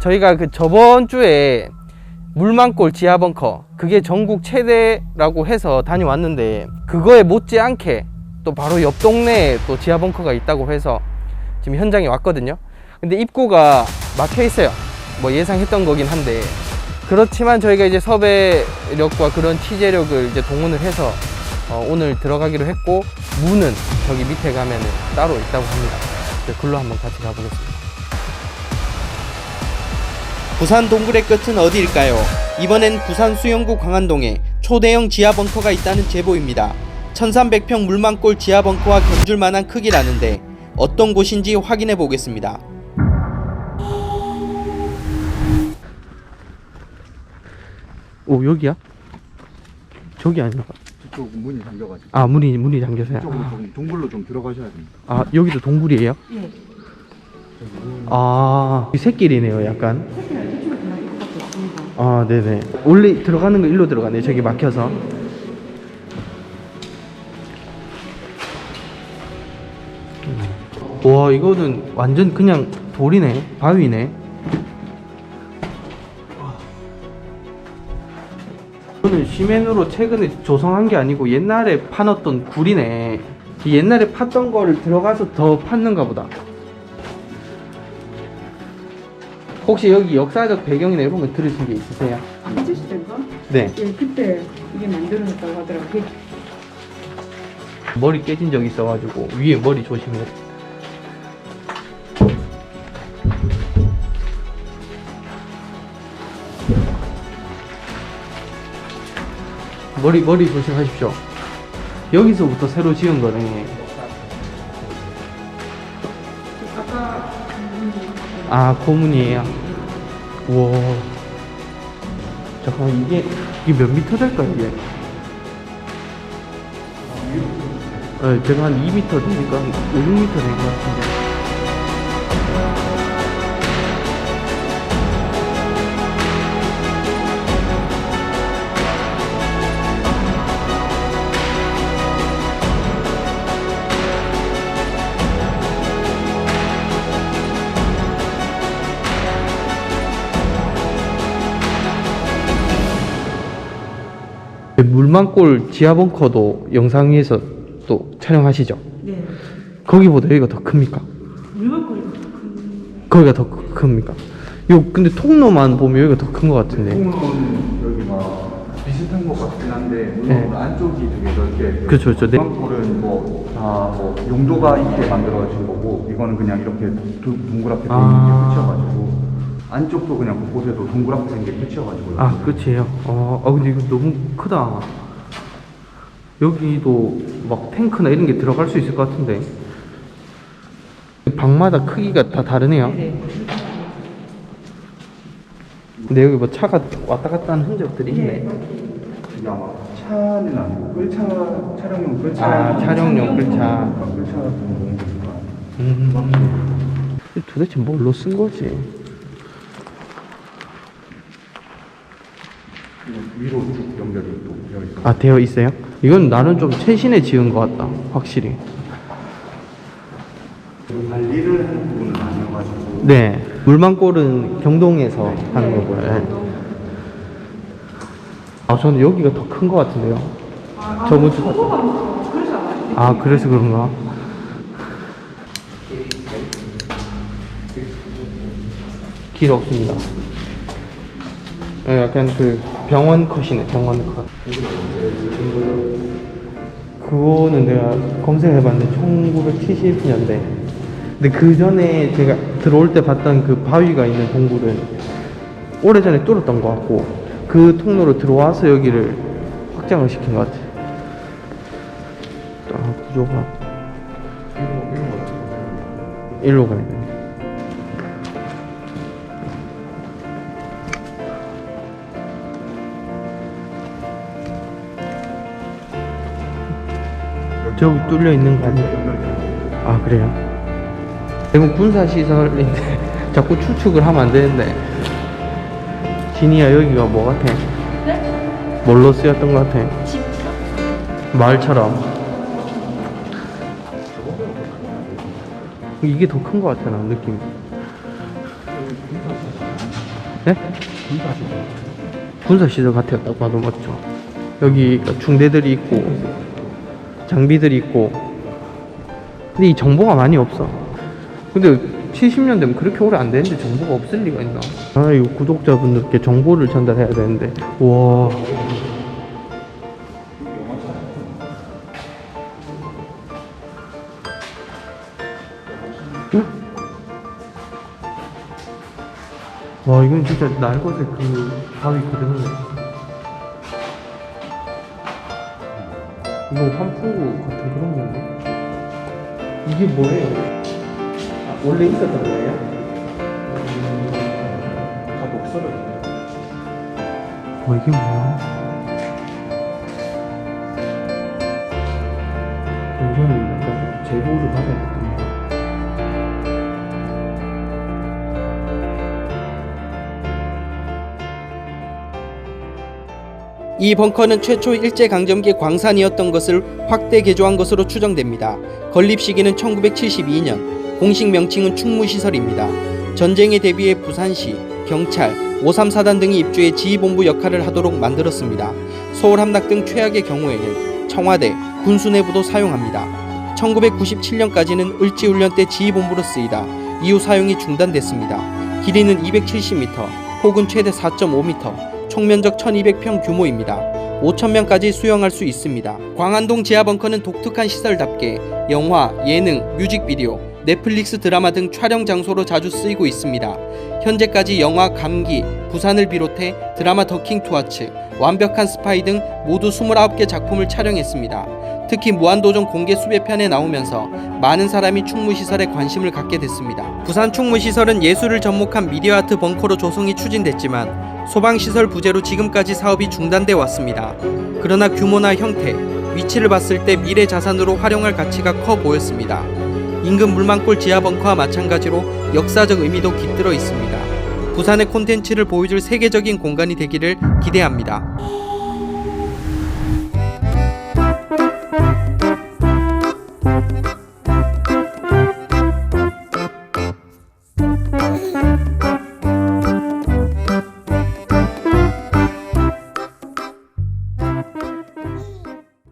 저희가 그 저번 주에 물만골 지하 벙커 그게 전국 최대라고 해서 다녀왔는데 그거에 못지않게 또 바로 옆 동네에 또 지하 벙커가 있다고 해서 지금 현장에 왔거든요. 근데 입구가 막혀 있어요. 뭐 예상했던 거긴 한데 그렇지만 저희가 이제 섭외력과 그런 취재력을 이제 동원을 해서 어, 오늘 들어가기로 했고 문은 저기 밑에 가면은 따로 있다고 합니다. 그래서 글로 한번 같이 가보겠습니다. 부산 동굴의 끝은 어디일까요? 이번엔 부산 수영구 광안동에 초대형 지하 벙커가 있다는 제보입니다. 1300평 물만골 지하 벙커와 견줄 만한 크기라는데 어떤 곳인지 확인해 보겠습니다. 오 여기야? 저기 아닌가? 저쪽 문이 잠겨가지고 아 문이 문이 잠겨서요. 이쪽으로 아, 좀 동굴로 좀 들어가셔야 됩니다. 아 여기도 동굴이에요? 예. 아 새길이네요 약간. 아 네네. 원래 들어가는 거 일로 들어가네. 저기 막혀서. 음. 와 이거는 완전 그냥 돌이네. 바위네. 이거는 시멘으로 최근에 조성한 게 아니고 옛날에 파놨던 굴이네. 이 옛날에 팠던 거를 들어가서 더 팠는가 보다. 혹시 여기 역사적 배경이나 이런 거 들으신 게 있으세요? 아? 네. 예, 그때 이게 만들어졌다고 하더라고요. 머리 깨진 적 있어가지고 위에 머리 조심해야 돼. 머리 머리 조심하십시오. 여기서부터 새로 지은 거네. 아까 아 고문이에요. 우와. 잠깐 이게 이게 몇 미터 될까요 이게? 네, 제가 한 2m 되니까 한 5, 6m 된것 같은데. 물만골 지하 벙커도 영상에서 또 촬영하시죠? 네. 거기보다 여기가 더 큽니까? 물건거리가 큰 거기가 더 크- 큽니까? 요 근데 통로만 보면 여기가 더 큰 것 같은데. 통로는 여기가 비슷한 것 같긴 한데 물론 네. 안쪽이 되게 넓게 그렇죠, 그렇죠. 네. 은 뭐다뭐 용도가 있게 만들어진 거고 이거는 그냥 이렇게 두- 동그랗게 돼 있는 아. 게 끝이어가지고 안쪽도 그냥 곳곳에도 동그랗게 생긴 게 끝이어가지고 아 끝이에요. 어, 아 근데 이거 너무 크다. 여기도 막 탱크나 이런 게 들어갈 수 있을 것 같은데. 방마다 크기가 다 다르네요. 네. 근데 여기 뭐 차가 왔다 갔다 하는 흔적들이 있네. 이게 아마 차는 아니고 끌차 촬영용 끌차 아, 촬영용 끌차. 끌차 같은 건가 음. 도대체 뭘로 쓴 거지? 위로 쭉 연결이 또 되어 있어. 아 되어 있어요? 이건 나는 좀 최신에 지은 것 같다. 확실히. 관리를 하는 부분은 아니어가지고 네. 물만골은 경동에서 하는 거고요. 예. 아 저는 여기가 더 큰 것 같은데요. 저번 주. 그래서 아마 아 그래서 그런가? 길 없습니다. 예, 약간 그 병원 컷이네 병원 컷. 그거는 내가 검색해봤는데 1970년대. 근데 그 전에 제가 들어올 때 봤던 그 바위가 있는 동굴은 오래전에 뚫었던 것 같고 그 통로로 들어와서 여기를 확장을 시킨 것 같아. 아 구조가 일로 가야 돼. 저기 뚫려 있는 거 아니에요? 아 그래요? 대구 군사 시설인데 자꾸 추측을 하면 안 되는데 진이야 여기가 뭐 같아? 네? 뭘로 쓰였던 것 같아? 집 마을처럼 이게 더 큰 것 같아 나 느낌이 네? 군사시설 같아요. 딱 봐도 맞죠. 여기 중대들이 있고 장비들이 있고. 근데 이 정보가 많이 없어. 근데 70년 되면 그렇게 오래 안 되는데 정보가 없을 리가 있나? 아 이거 구독자분들께 정보를 전달해야 되는데. 와. 와 이건 진짜 날것의 그 바위 그대로네 이거 환풍구 같은 그런 건가? 이게 뭐예요? 아, 원래 있었던 거예요? 다 녹슬어 어 이게 뭐야? 어, 이거는 약간 제보를 받아야겠 이 벙커는 최초 일제강점기 광산이었던 것을 확대 개조한 것으로 추정됩니다. 건립 시기는 1972년, 공식 명칭은 충무시설입니다. 전쟁에 대비해 부산시, 경찰, 534단 등이 입주해 지휘본부 역할을 하도록 만들었습니다. 서울 함락 등 최악의 경우에는 청와대, 군수 내부도 사용합니다. 1997년까지는 을지훈련 때 지휘본부로 쓰이다 이후 사용이 중단됐습니다. 길이는 270m, 폭은 최대 4.5m, 총면적 1200평 규모입니다. 5,000명까지 수용할 수 있습니다. 광안동 지하 벙커는 독특한 시설답게 영화, 예능, 뮤직비디오, 넷플릭스 드라마 등 촬영 장소로 자주 쓰이고 있습니다. 현재까지 영화 감기, 부산을 비롯해 드라마 더킹 투아츠, 완벽한 스파이 등 모두 29개 작품을 촬영했습니다. 특히 무한도전 공개 수배편에 나오면서 많은 사람이 충무시설에 관심을 갖게 됐습니다. 부산 충무시설은 예술을 접목한 미디어 아트 벙커로 조성이 추진됐지만 소방시설 부재로 지금까지 사업이 중단돼 왔습니다. 그러나 규모나 형태, 위치를 봤을 때 미래 자산으로 활용할 가치가 커 보였습니다. 인근 물망골 지하 벙커와 마찬가지로 역사적 의미도 깃들어 있습니다. 부산의 콘텐츠를 보여줄 세계적인 공간이 되기를 기대합니다.